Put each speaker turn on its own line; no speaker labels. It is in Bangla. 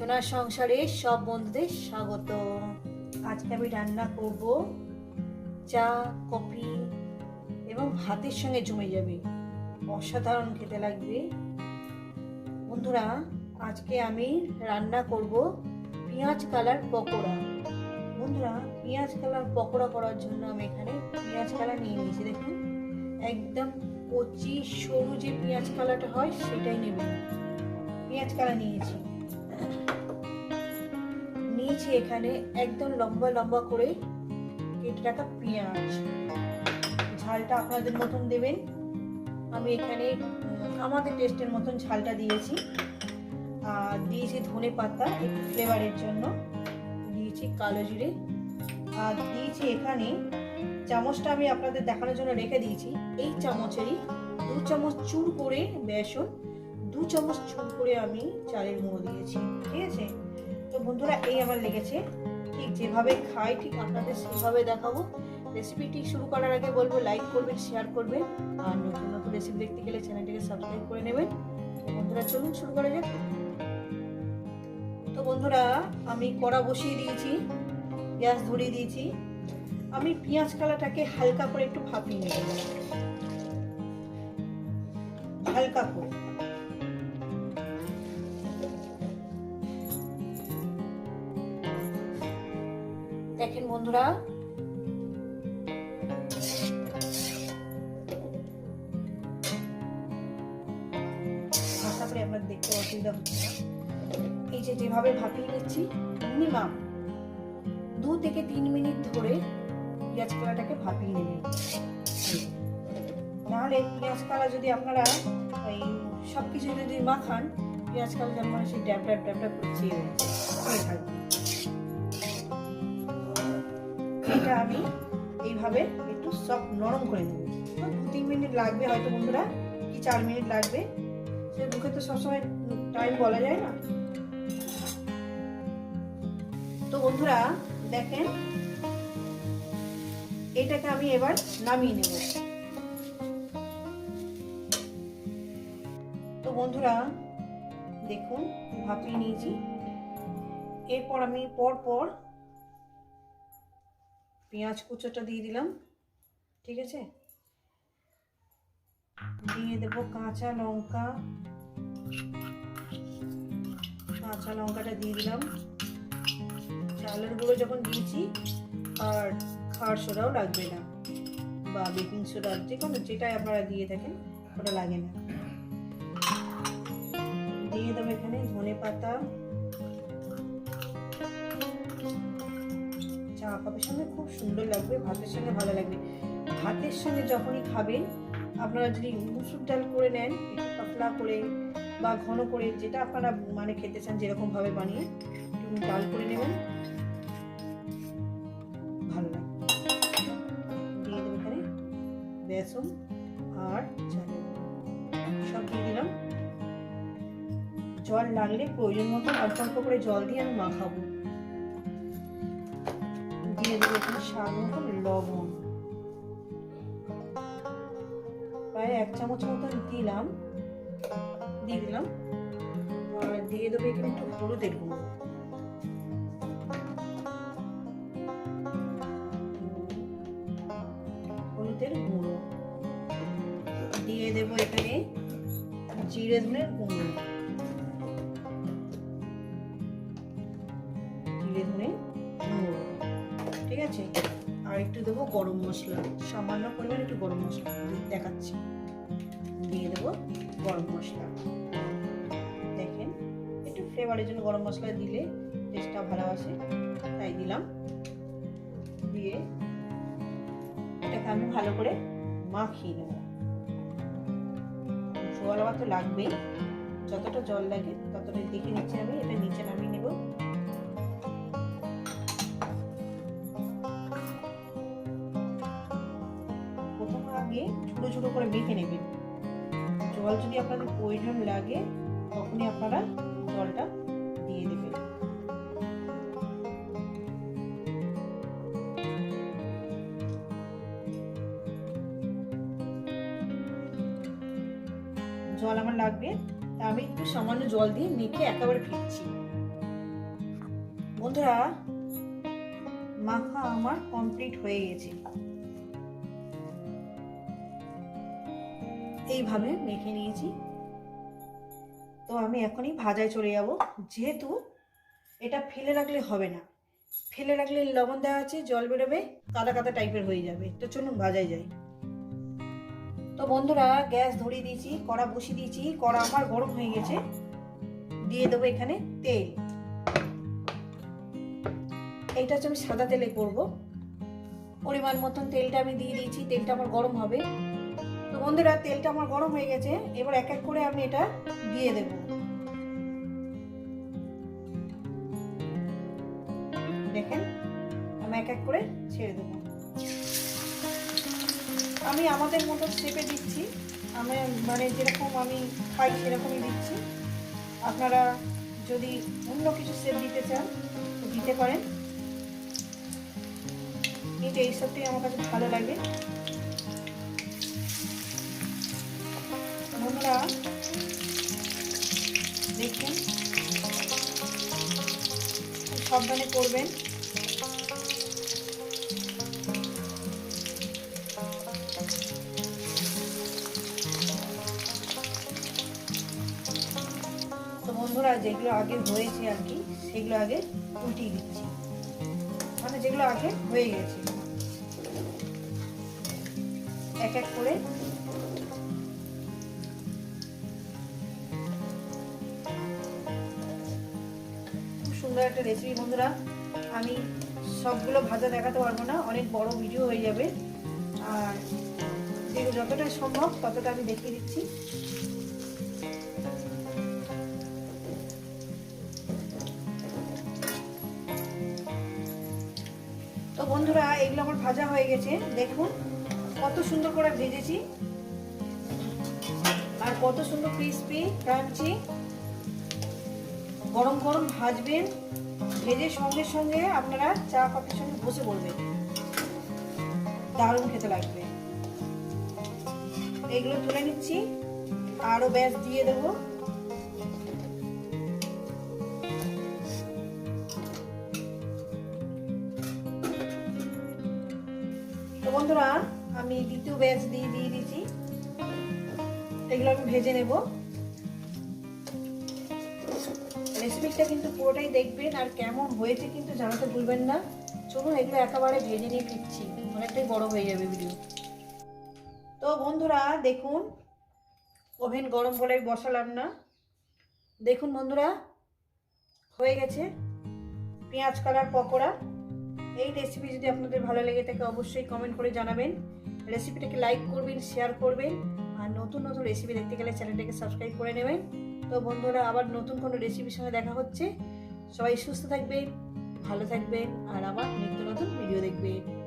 সোনার সংসারে সব বন্ধুদের স্বাগত। আজকে আমি রান্না করব চা, কফি এবং ভাতের সঙ্গে জমে যাবে। অসাধারণ খেতে লাগবে। বন্ধুরা, আজকে আমি রান্না করব পেঁয়াজ কালার পকোড়া। বন্ধুরা, পেঁয়াজ কালার পকোড়া করার জন্য আমি এখানে পেঁয়াজ কালার নিয়ে নিয়েছি। দেখুন, একদম কচি সরু যে পেঁয়াজ কালারটা হয়, সেটাই নেবেন। পেঁয়াজ কালা নিয়েছি। নিয়েছি এখানে একদম লম্বা লম্বা করে কেটে রাখা পেঁয়াজ। ঝালটা আপনাদের মতন দেবেন। আমি এখানে আমাদের টেস্টের মতন ঝালটা দিয়েছি। আর দিয়েছি ধনে পাতা একটু ফ্লেভারের জন্য। দিয়েছি কালো জিরে। আর দিয়েছি এখানে চামচটা আমি আপনাদের দেখানোর জন্য রেখে দিয়েছি। এই চামচেরই দু চামচ চুর করে বেসন দু চামচ চুর করে আমি চালের গুঁড়ো দিয়েছি, ঠিক আছে? তো বন্ধুরা, এই আমার লেগেছে। ঠিক যেভাবে খাই, ঠিক আপনাদের সেভাবে দেখাবো। রেসিপিটি শুরু করার আগে বলব লাইক করবেন শেয়ার করবেন, আর নতুন নতুন রেসিপি দেখতে গেলে চ্যানেলটিকে সাবস্ক্রাইব করে নেবেন। বন্ধুরা, চলুন শুরু করা যাক। তো বন্ধুরা, আমি কড়া বসিয়ে দিয়েছি, গ্যাস ধরিয়ে দিয়েছি। আমি পেঁয়াজ কালাটাকে হালকা করে একটু ভাপিয়ে নেব। হালকা করে। দেখেন বন্ধুরা। করি আপনার দেখতে অসুবিধা হচ্ছে এই যে যেভাবে ভাপিয়ে নিচ্ছি মিনিমাম দু থেকে তিন মিনিট ধরে পেঁয়াজ কালাটাকে ভাপিয়ে নেবেন নাহলে পেঁয়াজ কালা যদি আপনারা এই সব কিছু যদি মাখান, পেঁয়াজ কালা যেমন মানে সেই ড্যাব ড্যাব ড্যাব ড্যাব করে চেয়ে থাকবে। আমি এইভাবে একটু সব নরম করে নেব। দু তিন মিনিট লাগবে হয়তো বন্ধুরা, কি চার মিনিট লাগবে? সে মুখে তো সবসময় টাইম বলা যায় না। তো বন্ধুরা, দেখেন, এটাকে আমি এবার নামিয়ে নেব। তো বন্ধুরা, দেখুন, ভাপিয়ে নিয়েছি। এরপর আমি পর পর পেঁয়াজ কুচোটা দিয়ে দিলাম, ঠিক আছে? দিয়ে দেব কাঁচা লঙ্কা। কাঁচা লঙ্কাটা দিয়ে দিলাম। চালের গুঁড়ো যখন দিয়েছি, আর খাওয়ার সোডাও লাগবে না, বা বেকিং সোডা, যে কোনো, যেটাই আপনারা দিয়ে থাকেন, ওটা লাগে না। দিয়ে দেবো এখানে ধনে পাতা কাপের সঙ্গে খুব সুন্দর লাগবে, ভাতের সঙ্গে ভালো লাগবে। ভাতের সঙ্গে যখনই খাবেন, আপনারা যদি মুসুর ডাল করে নেন পাতলা করে বা ঘন করে, যেটা আপনারা মানে খেতে চান যেরকম ভাবে বানিয়ে, একটু ডাল করে নেবেন। ভালো লাগবে। দিয়ে এখানে বেসন আর সব দিয়ে দিলাম। জল লাগলে প্রয়োজন মতো অল্প অল্প করে জল দিয়ে আমি মাখাবো। দিয়ে দেবো এখানে লবণ। প্রায় এক চামচ মতন দিলাম। দিয়ে দিলাম। আর দিয়ে দেবো এখানে একটু হলুদের গুঁড়ো। হলুদের গুঁড়ো। দিয়ে দেবো এখানে জিরে ধনের গুঁড়ো। আছে আর একটু দেবো গরম মশলা। সামান্য পরিমাণ একটু গরম মশলা দেখাচ্ছি। দিয়ে দেবো গরম মশলা। দেখেন, একটু ফ্লেভারের জন্য গরম মশলা দিলে টেস্টটা ভালো আসে। তাই দিলাম। দিয়ে এটাকে আমি ভালো করে মাখিয়ে নেব। জল আবার তো লাগবেই। যতটা জল লাগে ততটা দেখে নিচ্ছি আমি। এটা নিচে নামিয়ে নেব। ছোটো করে মেখে নেবেন জল যদি আপনাদের প্রয়োজন লাগে, তখনই আপনারা জলটা দিয়ে দেবেন। জল আমার লাগবে। তা আমি একটু সামান্য জল দিয়ে মেখে একেবারে ফিরছি বন্ধুরা, মাখা আমার কমপ্লিট হয়ে গেছে। এইভাবে মেখে নিয়েছি। তো আমি এখনই ভাজায় চলে যাব। যেহেতু এটা ফেলে রাখলে হবে না। ফেলে রাখলে লবণ দেওয়া আছে, জল বেরোবে, কাদা কাদা টাইপের হয়ে যাবে। তো চলুন ভাজায় যাই। তো বন্ধুরা, গ্যাস ধরিয়ে দিয়েছি, কড়া বসিয়ে দিয়েছি। কড়া আমার গরম হয়ে গেছে। দিয়ে দেবো এখানে তেল। এইটা হচ্ছে আমি সাদা তেলে করব। পরিমাণ মতন তেলটা আমি দিয়ে দিয়েছি। তেলটা আমার গরম হবে। বন্ধুরা, তেলটা আমার গরম হয়ে গেছে। এবার এক এক করে আমি এটা দিয়ে দেব। দেখেন, আমি এক এক করে ছেড়ে দেবো। আমি আমাদের মতো শেপে দিচ্ছি। আমি মানে যেরকম আমি খাই, সেরকমই দিচ্ছি। আপনারা যদি অন্য কিছু শেপ দিতে চান দিতে পারেন। কিন্তু এইসবটাই আমার কাছে ভালো লাগে। বন্ধুরা দেখুন সাবধানে করবেন। তো বন্ধুরা, যেগুলো আগে হয়েছে আর কি, সেগুলো আগে উল্টিয়ে দিচ্ছি। মানে যেগুলো আগে হয়ে গেছে। এক এক করে একটা রেসিপি বন্ধুরা। আমি সবগুলো ভাজা দেখাতে পারব না, অনেক বড় ভিডিও হয়ে যাবে। আর যেগুলো যতটা সম্ভব ততটা আমি দেখিয়ে দিচ্ছি। তো বন্ধুরা, এগুলো আমার ভাজা হয়ে গেছে। দেখুন, কত সুন্দর করে ভেজেছি। আর কত সুন্দর ক্রিসপি ক্রাঞ্চি গরম গরম ভাজবেন। ভেজে সঙ্গে সঙ্গে আপনারা চা, কফির সঙ্গে বসে পড়বেন। দারুণ খেতে লাগবে। এগুলো তুলে নিচ্ছি। আরও ব্যাস দিয়ে দেবো। বন্ধুরা, আমি দ্বিতীয় ব্যাচ দিয়ে দিয়ে দিচ্ছি। এগুলো আমি ভেজে নেব। রেসিপিটা কিন্তু পুরোটাই দেখবেন আর কেমন হয়েছে কিন্তু জানাতে ভুলবেন না। চলুন এগুলো একেবারে ভেজে নিয়ে ফিরছি। অনেকটাই বড় হয়ে যাবে ভিডিও তো বন্ধুরা, দেখুন, ওভেন গরম বলে বসালাম না। দেখুন বন্ধুরা, হয়ে গেছে। পেঁয়াজ কালার পকোড়া। এই রেসিপি যদি আপনাদের ভালো লেগে থাকে, অবশ্যই কমেন্ট করে জানাবেন। রেসিপিটাকে লাইক করবেন শেয়ার করবেন। আর নতুন নতুন রেসিপি দেখতে গেলে চ্যানেলটাকে সাবস্ক্রাইব করে নেবেন। তো বন্ধুরা, আবার নতুন কোনো রেসিপির সঙ্গে দেখা হচ্ছে। সবাই সুস্থ থাকবেন, ভালো থাকবেন, আর আবার নিত্য নতুন ভিডিও দেখবেন।